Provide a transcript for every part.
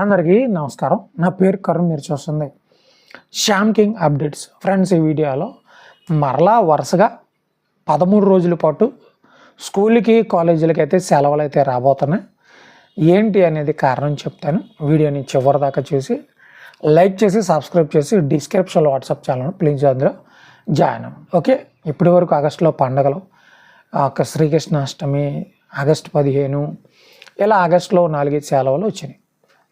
అందరికీ నమస్కారం. నా పేరు కరుణ్ మీరు చూస్తుంది శ్యామ్ కింగ్ అప్డేట్స్. ఫ్రెండ్స్ ఈ వీడియోలో మరలా వరుసగా పదమూడు రోజుల పాటు స్కూల్కి కాలేజీలకి అయితే సెలవులు అయితే రాబోతున్నాయి. ఏంటి అనేది కారణం చెప్తాను. వీడియోని చివరి దాకా చూసి లైక్ చేసి సబ్స్క్రైబ్ చేసి డిస్క్రిప్షన్లో వాట్సాప్ ఛానల్ ప్లీజ్ అందులో జాయిన్ అవ్వండి. ఓకే? ఇప్పటి వరకు ఆగస్టులో పండగలు ఒక శ్రీకృష్ణాష్టమి ఆగస్టు పదిహేను ఇలా ఆగస్టులో నాలుగైదు సెలవులు వచ్చినాయి.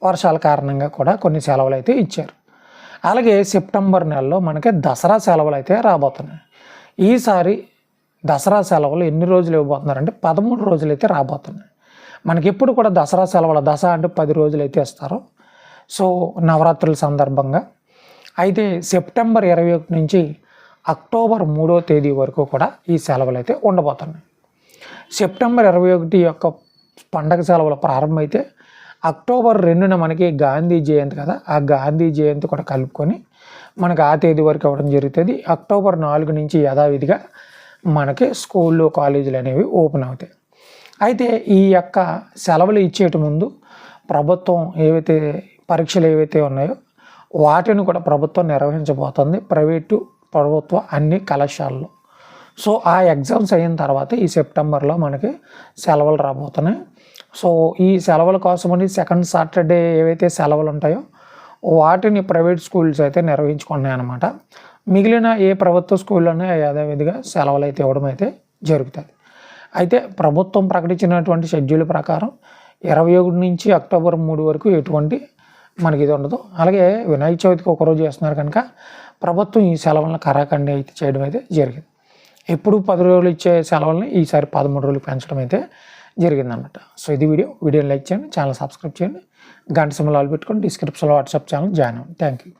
వర్షాల కారణంగా కూడా కొన్ని సెలవులు అయితే ఇచ్చారు. అలాగే సెప్టెంబర్ నెలలో మనకి దసరా సెలవులు అయితే రాబోతున్నాయి. ఈసారి దసరా సెలవులు ఎన్ని రోజులు ఇవ్వబోతున్నారంటే పదమూడు రోజులు అయితే రాబోతున్నాయి. మనకి ఎప్పుడు కూడా దసరా సెలవులు దసరా అంటే పది రోజులు అయితే ఇస్తారు. సో నవరాత్రుల సందర్భంగా అయితే సెప్టెంబర్ ఇరవై ఒకటి నుంచి అక్టోబర్ మూడో తేదీ వరకు కూడా ఈ సెలవులు అయితే ఉండబోతున్నాయి. సెప్టెంబర్ ఇరవై ఒకటి యొక్క పండగ సెలవులు ప్రారంభమైతే అక్టోబర్ రెండున మనకి గాంధీ జయంతి కదా ఆ గాంధీ జయంతి కూడా కలుపుకొని మనకి ఆ తేదీ వరకు అవ్వడం జరుగుతుంది. అక్టోబర్ నాలుగు నుంచి యథావిధిగా మనకి స్కూళ్ళు కాలేజీలు అనేవి ఓపెన్ అవుతాయి. అయితే ఈ యొక్క సెలవులు ఇచ్చేటి ముందు ప్రభుత్వం ఏవైతే పరీక్షలు ఏవైతే ఉన్నాయో వాటిని కూడా ప్రభుత్వం నిర్వహించబోతుంది. ప్రైవేటు ప్రభుత్వ అన్ని కళాశాలలో. సో ఆ ఎగ్జామ్స్ అయిన తర్వాత ఈ సెప్టెంబర్లో మనకి సెలవులు రాబోతున్నాయి. సో ఈ సెలవుల కోసమని సెకండ్ సాటర్డే ఏవైతే సెలవులు ఉంటాయో వాటిని ప్రైవేట్ స్కూల్స్ అయితే నిర్వహించుకున్నాయి అనమాట మిగిలిన ఏ ప్రభుత్వ స్కూల్లోనే యథావిధిగా సెలవులు అయితే ఇవ్వడం అయితే జరుగుతుంది. అయితే ప్రభుత్వం ప్రకటించినటువంటి షెడ్యూల్ ప్రకారం ఇరవై ఒకటి నుంచి అక్టోబర్ మూడు వరకు ఎటువంటి మనకి ఇది ఉండదు. అలాగే వినాయక చవితికి ఒకరోజు చేస్తున్నారు కనుక ప్రభుత్వం ఈ సెలవులను కరాఖండి అయితే చేయడం అయితే జరిగింది. ఎప్పుడు పది రోజులు ఇచ్చే సెలవుల్ని ఈసారి పదమూడు రోజులు పెంచడం అయితే జరిగిందన్నమాట. సో ఇది వీడియో. వీడియోని లైక్ చేయండి ఛానల్ సబ్స్క్రైబ్ చేయండి. గంట సింబల్ ఆల్ పెట్టుకొని డిస్క్రిప్షన్లో వాట్సాప్ ఛానల్ జాయిన్ అవ్వండి. Thank you.